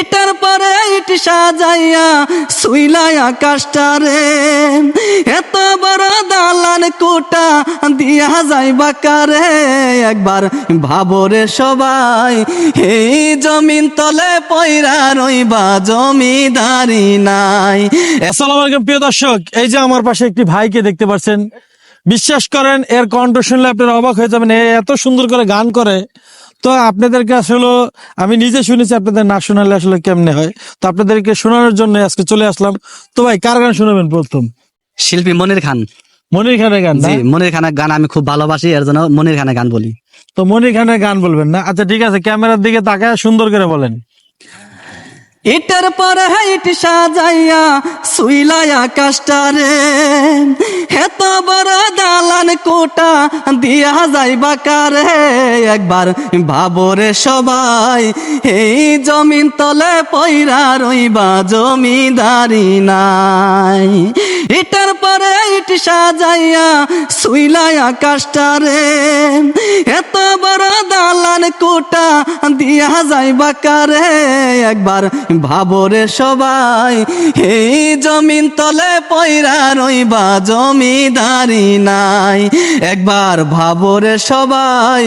ইটার পরে ইট সাজাইয়া শুইলাই আকাশটারে এত বড় দালান কোটা দিয়া যাইবা কারে একবার ভাবরে সবাই, এই জমিন তলে পয়রা রইবা জমিদারি নাই। আসসালামু আলাইকুম প্রিয় দর্শক, এই যে আমার পাশে একটি ভাইকে দেখতে পাচ্ছেন। বিশ্বাস করেন, এর কণ্ঠ শুনলে আপনারা অবাক হয়ে যাবেন, এ এত সুন্দর করে গান করে। তো আপনাদেরকে আসলে আমি নিজে শুনেছি আপনাদের না শোনালে আসলে কেমনে হয়। তো আপনাদেরকে শোনানোর জন্য আজকে চলে আসলাম। তো ভাই কার গান শুনবেন প্রথম? শিল্পী মনির খান। মনির খানের গান জি মনির খানের গান আমি খুব ভালোবাসি এর জন্য মনির খানের গান বলি। তো মনির খানের গান বলবেন না? আচ্ছা ঠিক আছে ক্যামেরার দিকে তাকায় সুন্দর করে বলেন। ইটার পরে ইট সাজাইয়া শুইলাই আকাশটারে হেত বড় দালান কোটা দিয়া যাইবা কারে? একবার ভাবরে সবাই, এই জমিন তলে পয়রা রইবা জমিদারি নাই। ইটার পরে ইট সাজাইয়া শুইলাই আকাশটারে এত বড় দালান কোটা দিয়া যাইবা কারে? একবার ভাবরে সবাই, এই জমিন তলে পয়রা রইবা জমিদারি নাই। একবার ভাবরে সবাই,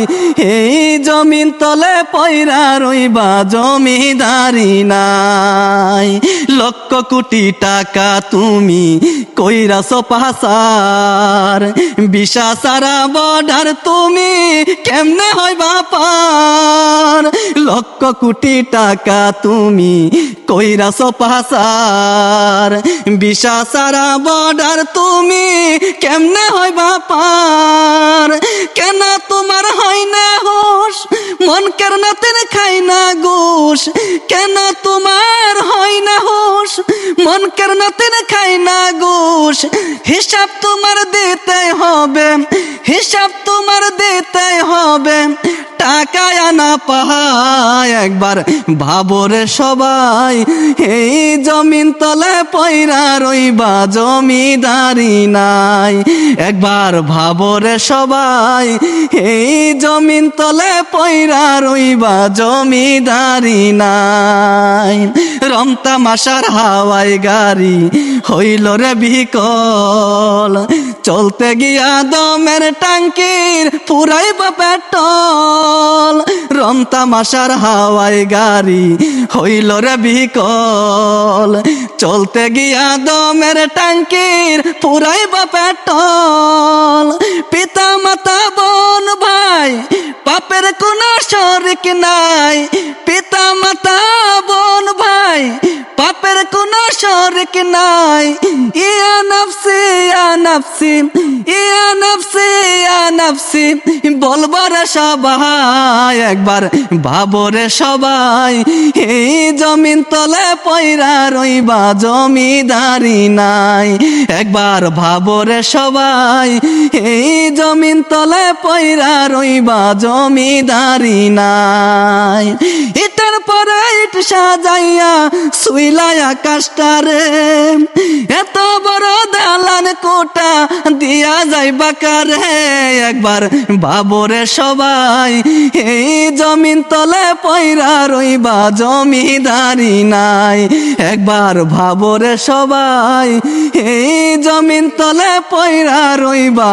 এই জমিন তলে পয়রা রইবা জমিদারি নাই। লক্ষ কোটি টাকা তুমি কইরাছ পাসার বিশা সারা বর্ডার তুমি কেমনে হয় বাপার লক্ষ কোটি টাকা তুমি কইরাছ পাসার বিশা সারা বর্ডার তুমি কেমনে হয় বাপার কেন তোমার হয় না হোস মন কেন তেন খাই না গোস কেন তোমার হয় না হোস মন কেন তেন খাই না গোস হিসাব তোমার দিতে হবে। হিসাব তোমার দিতে হবে। টাকা আনা পাহায় একবার ভাবরে সবাই, এই জমিন তলে পয়রা রইবা জমিদারি নাই। একবার ভাবরে সবাই, এই জমিন তলে পয়রা রইবা জমিদারি নাই। রমতা মাসার হাওয়াই গাড়ি হইল রে বিকল চলতে গিয়া দমের টাঙ্কির পুরাইবা পেট্রোল। রমতা মাসার হাওয়াই গাড়ি হইল রে বিকল। চলতে গিয়া দমের টাঙ্কির পুরাইবা পেট্রোল। ইয়া নফসি ইয়া নফসি নফসি বলবার সবাই, একবার ভাবরে সবাই, এই জমিন তলে পয়রা রইবা জমিদারি নাই। একবার ভাবরে সবাই, এই জমিন তলে পয়রা রইবা জমিদারি নাই। ইটার পরে ইট সাজাইয়া শুইলাই আকাশটারে এত বড় দালান কোটা দিয়া যাইবা কারে? একবার বাবরে সবাই, এই জমিন তলে পয়রা রইবা জমিদারি নাই। একবার ভাবরে সবাই, এই জমিন তলে পয়রা রইবা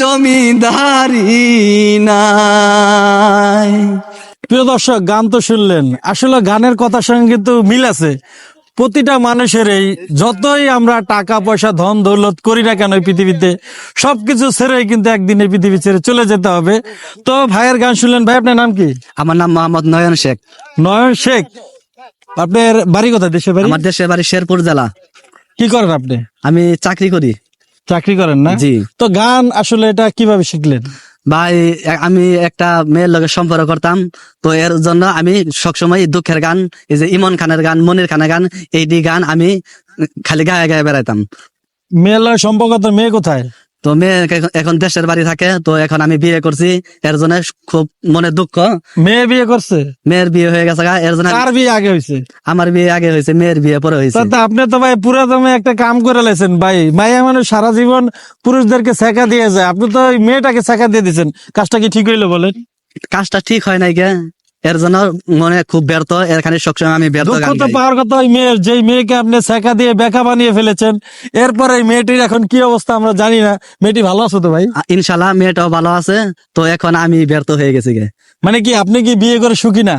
জমিদারি নাই। প্রিয় দর্শক, গান তো শুনলেন। আসলে গানের কথার সঙ্গে কিন্তু মিল আছে। প্রতিটা মানুষের এই যতই আমরা টাকা পয়সা ধন দৌলত করি না কেন পৃথিবীতে সবকিছু ছেড়ে কিন্তু একদিন এই পৃথিবী ছেড়ে চলে যেতে হবে। তো ভাইয়ের গান শুনলেন ভাই আপনার নাম কি? আমার নাম মোহাম্মদ নয়ন শেখ। নয়ন শেখ আপনার বাড়ি কোথায়? দেশের বাড়ি? আমার দেশের বাড়ি শেরপুর জেলা। কি করেন আপনি? আমি চাকরি করি। চাকরি করেন না? জি। তো গান আসলে এটা কীভাবে শিখলেন? ভাই, আমি একটা মেয়ের লগে সম্পর্ক করতাম, তো এর জন্য আমি সবসময় দুঃখের গান, এই যে ইমন খানের গান, মনির খানের গান, এই গান আমি খালি গায়ে গায়ে বেড়াইতাম। মেয়ের সম্পর্ক তো মেয়ে কোথায়? তো মেয়ে এখন- দেশের বাড়ি থাকে তো এখন আমি বিয়ে করছি এর জন্য খুব মনে দুঃখ। মেয়ে বিয়ে করছে? মেয়ের বিয়ে হয়ে গেছে এর জন্য কার বিয়ে আগে হয়েছে আমার বিয়ে আগে হয়েছে মেয়ের বিয়ে পরে হয়েছে আপনি তো ভাই পুরো দমে একটা কাম করে লেছেন ভাই। মাইয়া মানুষ সারা জীবন পুরুষদেরকে ছেঁকা দিয়ে যায়। আপনি তো ওই মেয়েটাকে ছেঁকা দিয়ে দিচ্ছেন কাজটা কি ঠিক হইল বলেন? কাজটা ঠিক হয় নাই গে। এর জন্য মনে খুব ব্যর্থ এখানে সবসময় আমি ব্যর্থ দুঃখ। পাওয়ার কথা ওই মেয়ের যেই মেয়েকে আপনি ছেঁকা দিয়ে বেকা বানিয়ে ফেলেছেন এরপরে এই মেয়েটির এখন কি অবস্থা আমরা জানি না। মেয়েটি ভালো আছে তো ভাই? ইনশাল্লাহ মেয়েটাও ভালো আছে তো এখন আমি ব্যর্থ হয়ে গেছি গে। মানে কি আপনি কি বিয়ে করে সুখী না?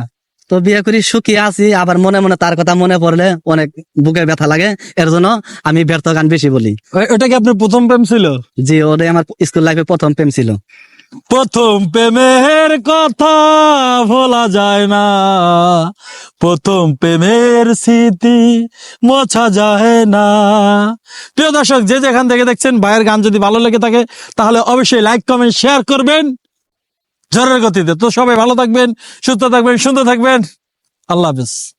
তো বিয়ে করি সুখী আছি আবার মনে মনে তার কথা মনে পড়লে অনেক বুকে ব্যথা লাগে এর জন্য আমি ব্যর্থ গান বেশি বলি। ওটা কি আপনার প্রথম প্রেম ছিল? জি ওটাই আমার স্কুল লাইফে প্রথম প্রেম ছিল। প্রথম প্রেমের কথা ভোলা যায় না। প্রথম প্রেমের স্মৃতি মোছা যায় না। প্রিয় দর্শক, যে যেখান থেকে দেখছেন, ভাইয়ের গান যদি ভালো লেগে থাকে, তাহলে অবশ্যই লাইক, কমেন্ট, শেয়ার করবেন। ঝড়ের গতিতে। তো সবাই ভালো থাকবেন, সুস্থ থাকবেন, সুন্দর থাকবেন। আল্লাহ হাফিজ।